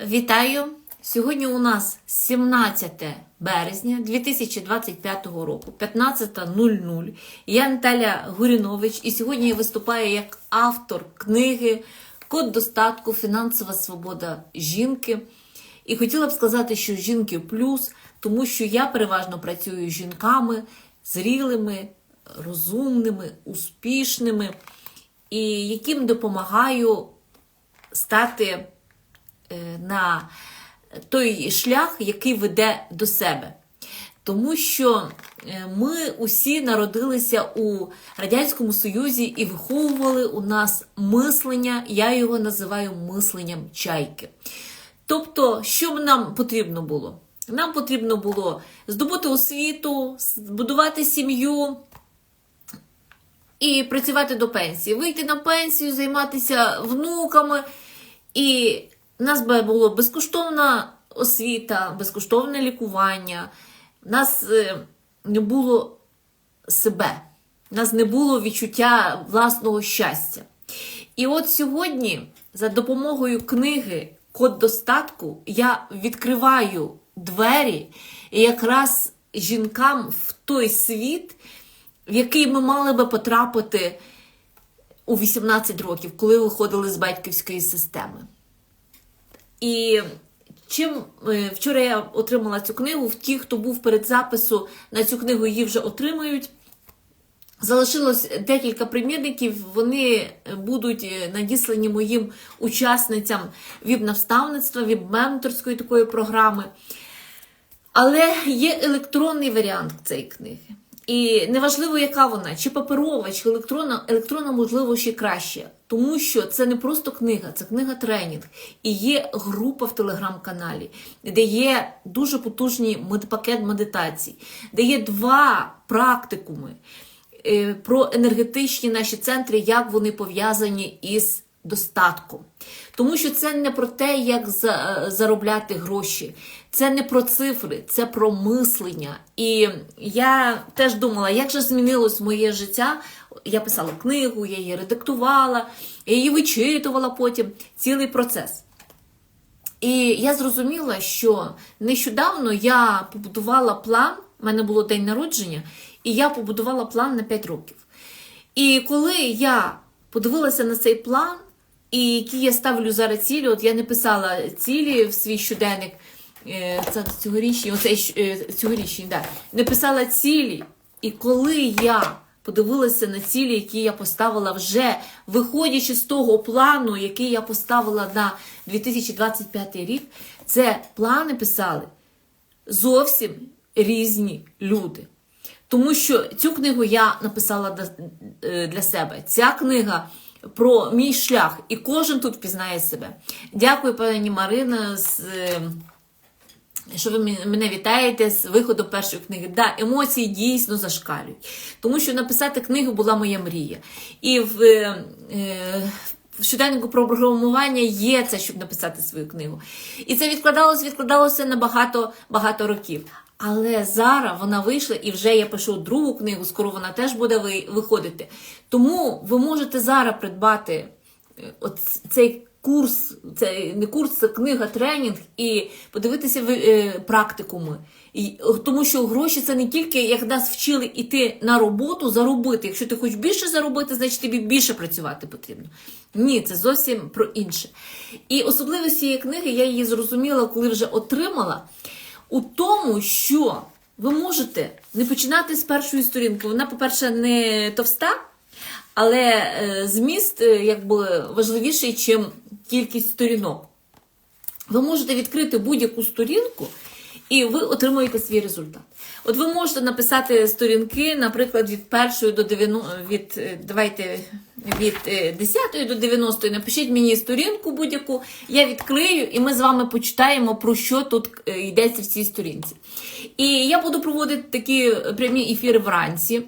Вітаю! Сьогодні у нас 17 березня 2025 року, 15.00. Я Наталя Гурінович, і сьогодні я виступаю як автор книги Код достатку, фінансова свобода жінки. І хотіла б сказати, що жінки плюс, тому що я переважно працюю з жінками, зрілими, розумними, успішними, і яким допомагаю стати на той шлях, який веде до себе. Тому що е, ми усі народилися у Радянському Союзі і виховували у нас мислення, я його називаю мисленням чайки. Тобто, що нам потрібно було? Нам потрібно було здобути освіту, збудувати сім'ю, і працювати до пенсії, вийти на пенсію, займатися внуками. І в нас би було безкоштовна освіта, безкоштовне лікування. У нас е, не було себе, у нас не було відчуття власного щастя. І от сьогодні, за допомогою книги Код достатку, я відкриваю двері якраз жінкам в той світ, в який ми мали би потрапити у 18 років, коли виходили з батьківської системи. І чим е, вчора я отримала цю книгу, в ті, хто був перед запису на цю книгу, її вже отримають. Залишилось декілька примірників, вони будуть е, надіслані моїм учасницям віб-наставництва, віб-менторської такої програми. Але є електронний варіант цієї книги. І неважливо, яка вона, чи паперова, чи електронна, електронна, можливо, ще краще. Тому що це не просто книга, це книга тренінг. І є група в телеграм-каналі, де є дуже потужний пакет медитацій, де є два практикуми е, про енергетичні наші центри, як вони пов'язані із достатком. Тому що це не про те, як заробляти гроші, це не про цифри, це про мислення. І я теж думала, як же змінилось моє життя. Я писала книгу, я її редактувала, я її вичитувала потім цілий процес. І я зрозуміла, що нещодавно я побудувала план, в мене було день народження, і я побудувала план на 5 років. І коли я подивилася на цей план, і які я ставлю зараз цілі, от я не писала цілі в свій щоденник, е, це цьогорічні, оцей е, цьогорічні, да, не писала цілі. І коли я подивилася на цілі, які я поставила вже, виходячи з того плану, який я поставила на 2025 рік, це плани писали зовсім різні люди. Тому що цю книгу я написала е, для себе. Ця книга про мій шлях, і кожен тут впізнає себе. Дякую, пані Марина, е, що ви мене вітаєте з виходу першої книги. Да, емоції дійсно зашкалюють. Тому що написати книгу була моя мрія. І в, е, е, в щоденнику про програмування є це, щоб написати свою книгу. І це відкладалося, відкладалося на багато, багато років. Але зараз вона вийшла і вже я пишу другу книгу, скоро вона теж буде виходити. Тому ви можете зараз придбати е, цей курс, це не курс, це книга, тренінг, і подивитися ви- е, практикуми. І, тому що гроші це не тільки як нас вчили йти на роботу, заробити. Якщо ти хочеш більше заробити, значить тобі більше працювати потрібно. Ні, це зовсім про інше. І особливість цієї книги я її зрозуміла, коли вже отримала, у тому, що ви можете не починати з першої сторінки. Вона, по-перше, не товста, але е, зміст е, якби важливіший, ніж кількість сторінок. Ви можете відкрити будь-яку сторінку, і ви отримуєте свій результат. От ви можете написати сторінки, наприклад, від першої до 90, від, е, давайте, від е, 10 до 90. Напишіть мені сторінку будь-яку, я відкрию, і ми з вами почитаємо, про що тут е, йдеться в цій сторінці. І я буду проводити такі прямі ефіри вранці.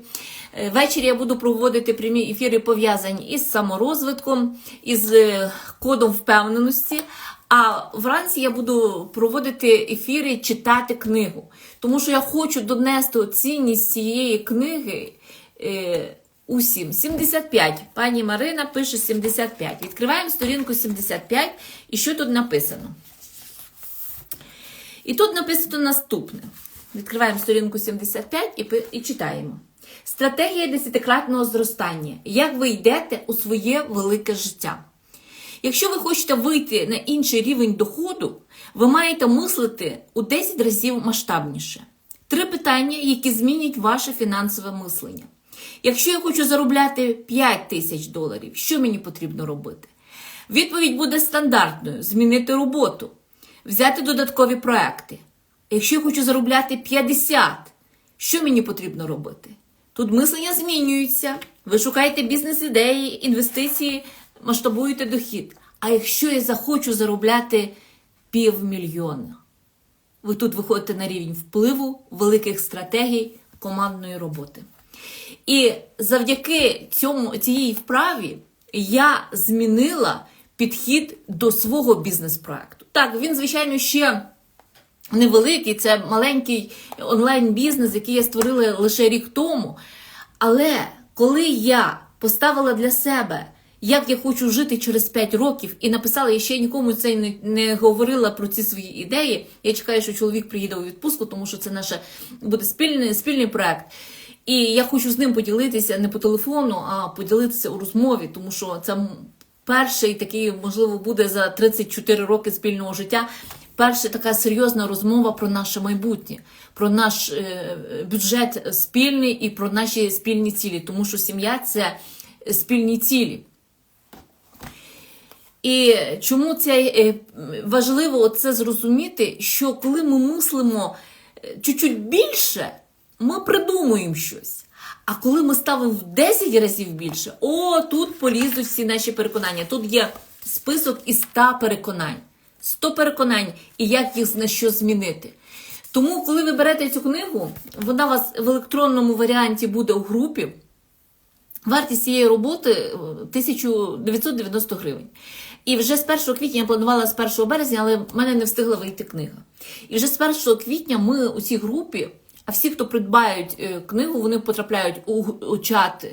Е, Ввечері я буду проводити прямі ефіри, пов'язані із саморозвитком, із е, кодом впевненості. А вранці я буду проводити ефіри, читати книгу. Тому що я хочу донести цінність цієї книги е, усім. 75. Пані Марина пише 75. Відкриваємо сторінку 75. І що тут написано? І тут написано наступне. Відкриваємо сторінку 75 і, і читаємо. Стратегія десятикратного зростання. Як ви йдете у своє велике життя? Якщо ви хочете вийти на інший рівень доходу, ви маєте мислити у 10 разів масштабніше. Три питання, які змінять ваше фінансове мислення. Якщо я хочу заробляти 5 тисяч доларів, що мені потрібно робити? Відповідь буде стандартною: змінити роботу, взяти додаткові проекти. Якщо я хочу заробляти 50, що мені потрібно робити? Тут мислення змінюється. Ви шукаєте бізнес-ідеї, інвестиції, масштабуєте дохід. А якщо я захочу заробляти півмільйона, ви тут виходите на рівень впливу, великих стратегій, командної роботи. І завдяки цьому цієї вправі я змінила підхід до свого бізнес-проекту. Так, він, звичайно, ще невеликий, це маленький онлайн-бізнес, який я створила лише рік тому. Але коли я поставила для себе, як я хочу жити через 5 років, і написала, я ще нікому це не, не говорила про ці свої ідеї. Я чекаю, що чоловік приїде у відпустку, тому що це наш буде спільний, спільний проект. І я хочу з ним поділитися не по телефону, а поділитися у розмові, тому що це перший такий, можливо, буде за 34 роки спільного життя. Перша така серйозна розмова про наше майбутнє, про наш е, бюджет спільний і про наші спільні цілі, тому що сім'я це спільні цілі. І чому це е, важливо це зрозуміти, що коли ми мислимо е, чуть-чуть більше, ми придумуємо щось. А коли ми ставимо в 10 разів більше, о, тут полізуть всі наші переконання. Тут є список із 100 переконань. 100 переконань і як їх на що змінити. Тому, коли ви берете цю книгу, вона у вас в електронному варіанті буде у групі. Вартість цієї роботи е, 1990 гривень. І вже з 1 квітня я планувала з 1 березня, але в мене не встигла вийти книга. І вже з 1 квітня ми у цій групі, а всі, хто придбають е, книгу, вони потрапляють у, у чат,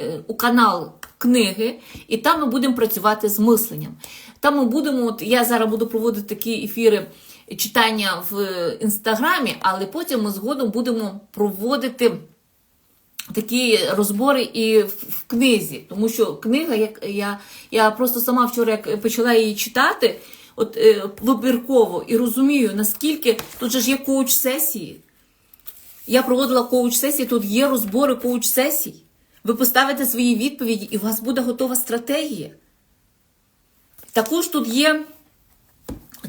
е, у канал книги, і там ми будемо працювати з мисленням. Там ми будемо, от я зараз буду проводити такі ефіри читання в інстаграмі, але потім ми згодом будемо проводити такі розбори і в, книзі, тому що книга, як я, я просто сама вчора як почала її читати, от е, вибірково і розумію, наскільки тут же ж є коуч-сесії. Я проводила коуч-сесії, тут є розбори коуч-сесій. Ви поставите свої відповіді, і у вас буде готова стратегія. Також тут є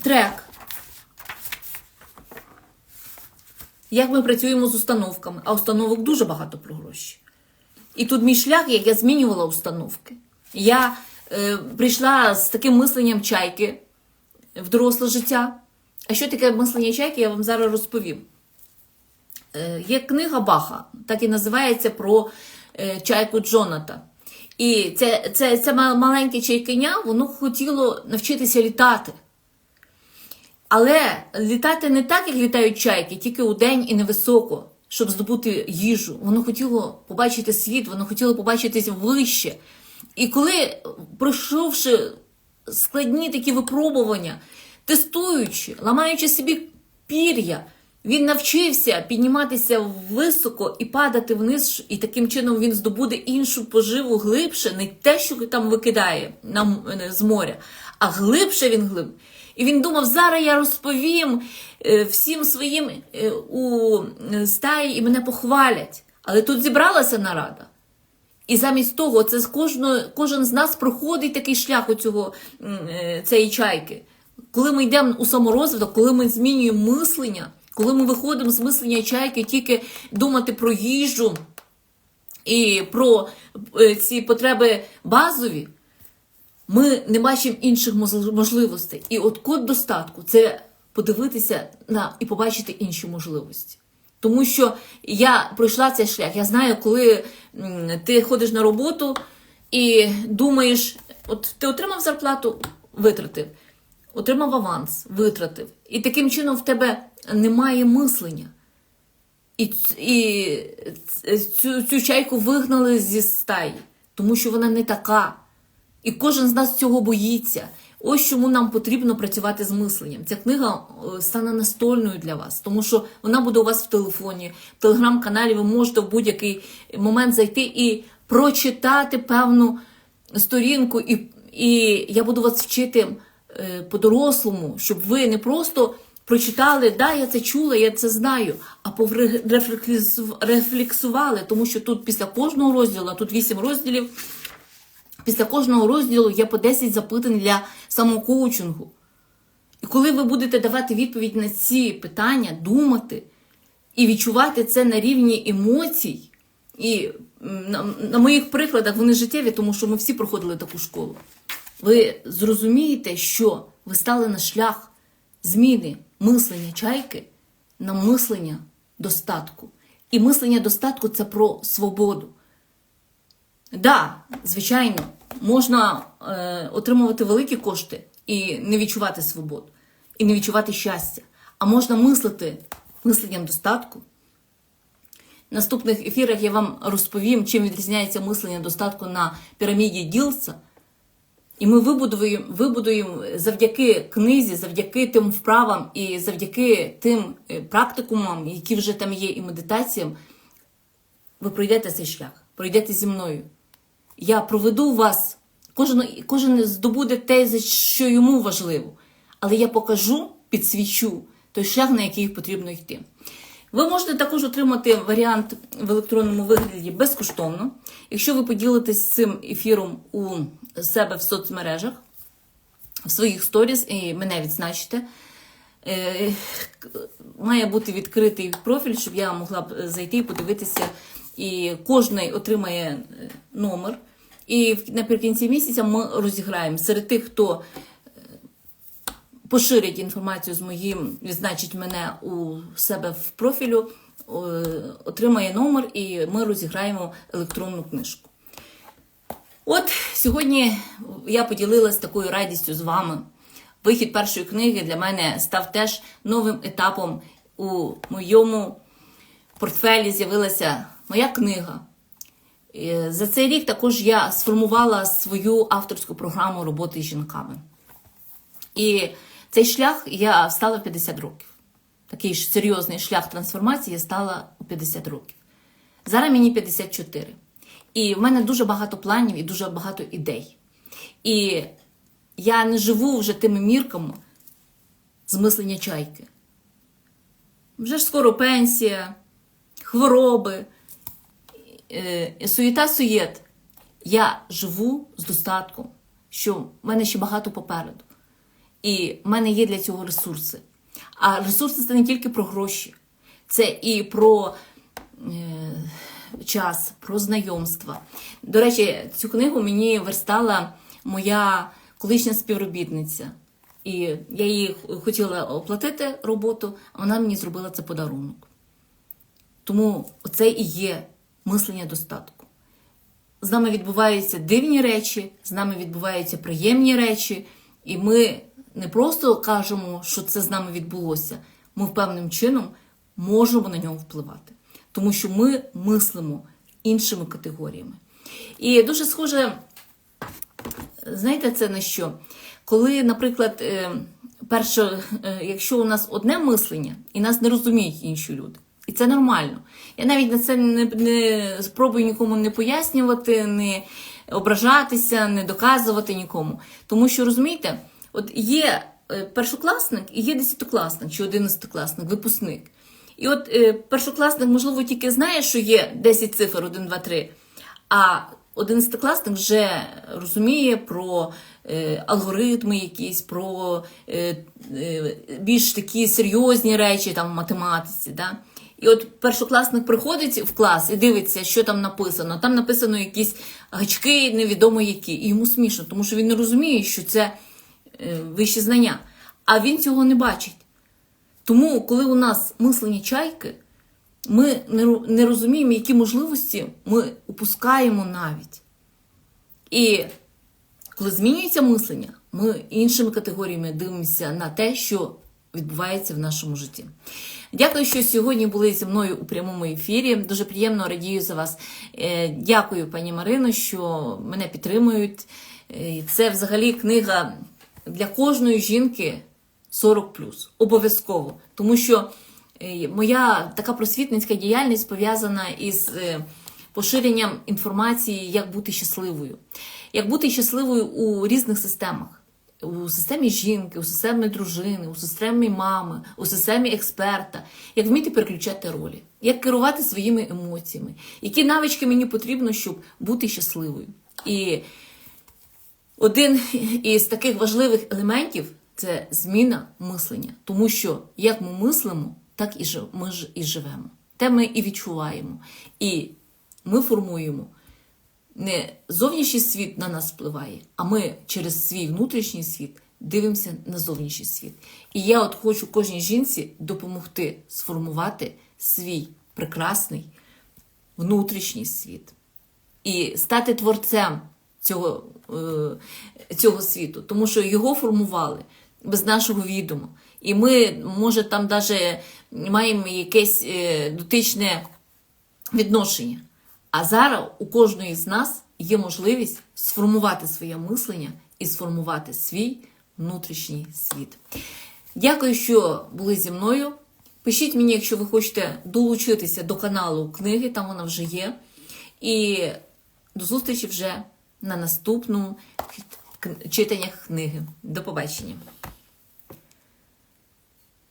трек. Як ми працюємо з установками, а установок дуже багато про гроші. І тут мій шлях, як я змінювала установки. Я е, прийшла з таким мисленням чайки в доросле життя. А що таке мислення чайки, я вам зараз розповім. Е, є книга Баха, так і називається про е, чайку Джоната. І це, це, це маленьке чайкиня, воно хотіло навчитися літати. Але літати не так, як літають чайки, тільки у день і невисоко, щоб здобути їжу. Воно хотіло побачити світ, воно хотіло побачитися вище. І коли, пройшовши складні такі випробування, тестуючи, ламаючи собі пір'я, він навчився підніматися високо і падати вниз, і таким чином він здобуде іншу поживу глибше, не те, що там викидає нам з моря, а глибше він глиб. І він думав, зараз я розповім е, всім своїм е, у стаї і мене похвалять. Але тут зібралася нарада. І замість того, це з кожен з нас проходить такий шлях у цього, е, цієї чайки. Коли ми йдемо у саморозвиток, коли ми змінюємо мислення, коли ми виходимо з мислення чайки тільки думати про їжу і про ці потреби базові, ми не бачимо інших можливостей. І от код достатку це подивитися на і побачити інші можливості. Тому що я пройшла цей шлях. Я знаю, коли ти ходиш на роботу і думаєш, от ти отримав зарплату, витратив, отримав аванс, витратив. І таким чином в тебе немає мислення. І і цю, цю чайку вигнали зі стаї, тому що вона не така. І кожен з нас цього боїться. Ось чому нам потрібно працювати з мисленням. Ця книга е, стане настольною для вас, тому що вона буде у вас в телефоні, в телеграм-каналі. Ви можете в будь-який момент зайти і прочитати певну сторінку, і, і я буду вас вчити е, по-дорослому, щоб ви не просто прочитали, да, я це чула, я це знаю, а рефлексували, тому що тут після кожного розділу, а тут 8 розділів. Після кожного розділу є по 10 запитань для самокоучингу. І коли ви будете давати відповідь на ці питання, думати і відчувати це на рівні емоцій, і на, на моїх прикладах вони життєві, тому що ми всі проходили таку школу. Ви зрозумієте, що ви стали на шлях зміни мислення чайки на мислення достатку. І мислення достатку це про свободу. Да, звичайно, можна е, отримувати великі кошти і не відчувати свободу, і не відчувати щастя. А можна мислити мисленням достатку. В наступних ефірах я вам розповім, чим відрізняється мислення достатку на піраміді Ділса. І ми вибудуємо, вибудуємо завдяки книзі, завдяки тим вправам і завдяки тим е, практикумам, які вже там є, і медитаціям, ви пройдете цей шлях, пройдете зі мною. Я проведу вас, кожен, кожен здобуде те, за що йому важливо. Але я покажу, підсвічу той шлях, на який потрібно йти. Ви можете також отримати варіант в електронному вигляді безкоштовно, якщо ви поділитесь цим ефіром у себе в соцмережах, в своїх сторіс і мене відзначите. Е, має бути відкритий профіль, щоб я могла б зайти і подивитися. І кожний отримає е, номер. І наприкінці місяця ми розіграємо серед тих, хто е, поширить інформацію з моїм, відзначить мене у себе в профілю, отримає номер, і ми розіграємо електронну книжку. От сьогодні я поділилась такою радістю з вами. Вихід першої книги для мене став теж новим етапом у моєму портфелі. З'явилася моя книга. За цей рік також я сформувала свою авторську програму роботи з жінками. І цей шлях я встала в 50 років. Такий ж серйозний шлях трансформації я стала у 50 років. Зараз мені 54. І в мене дуже багато планів і дуже багато ідей. І я не живу вже тими мірками з мислення чайки. Вже ж скоро пенсія, хвороби, е, суєта суєт. Я живу з достатком, що в мене ще багато попереду. І в мене є для цього ресурси. А ресурси це не тільки про гроші, це і про. Е, час, про знайомства. До речі, цю книгу мені верстала моя колишня співробітниця. І я їй хотіла оплатити роботу, а вона мені зробила це подарунок. Тому це і є мислення достатку. З нами відбуваються дивні речі, з нами відбуваються приємні речі, і ми не просто кажемо, що це з нами відбулося, ми певним чином можемо на нього впливати тому що ми мислимо іншими категоріями. І дуже схоже, знаєте, це на що? Коли, наприклад, е, перше, е, якщо у нас одне мислення, і нас не розуміють інші люди. І це нормально. Я навіть на це не, не спробую нікому не пояснювати, не ображатися, не доказувати нікому. Тому що, розумієте, от є е, першокласник і є десятикласник чи одинадцятикласник, випускник. І от е, першокласник, можливо, тільки знає, що є 10 цифр, 1, 2, 3, а одинадцятикласник вже розуміє про е, алгоритми якісь, про е, е, більш такі серйозні речі там в математиці. Да? І от першокласник приходить в клас і дивиться, що там написано. Там написано якісь гачки, невідомо які. І йому смішно, тому що він не розуміє, що це е, вищі знання. А він цього не бачить. Тому, коли у нас мислення чайки, ми не розуміємо, які можливості ми упускаємо навіть. І коли змінюється мислення, ми іншими категоріями дивимося на те, що відбувається в нашому житті. Дякую, що сьогодні були зі мною у прямому ефірі. Дуже приємно радію за вас. Е, дякую, пані Марино, що мене підтримують. Е, це взагалі книга для кожної жінки 40 обов'язково. Тому що е, моя така просвітницька діяльність пов'язана із поширенням інформації, як бути щасливою, як бути щасливою у різних системах. У системі жінки, у системі дружини, у системі мами, у системі експерта, як вміти переключати ролі, як керувати своїми емоціями, які навички мені потрібно, щоб бути щасливою. І один із таких важливих елементів це зміна мислення, тому що як ми мислимо, так і ми ж і живемо. Те ми і відчуваємо. І ми формуємо не зовнішній світ на нас впливає, а ми через свій внутрішній світ дивимося на зовнішній світ. І я от хочу кожній жінці допомогти сформувати свій прекрасний внутрішній світ і стати творцем цього, е, цього світу, тому що його формували без нашого відома. І ми, може, там навіть маємо якесь е, дотичне відношення. А зараз у кожної з нас є можливість сформувати своє мислення і сформувати свій внутрішній світ. Дякую, що були зі мною. Пишіть мені, якщо ви хочете долучитися до каналу книги, там вона вже є. І до зустрічі вже на наступному читаннях книги. До побачення!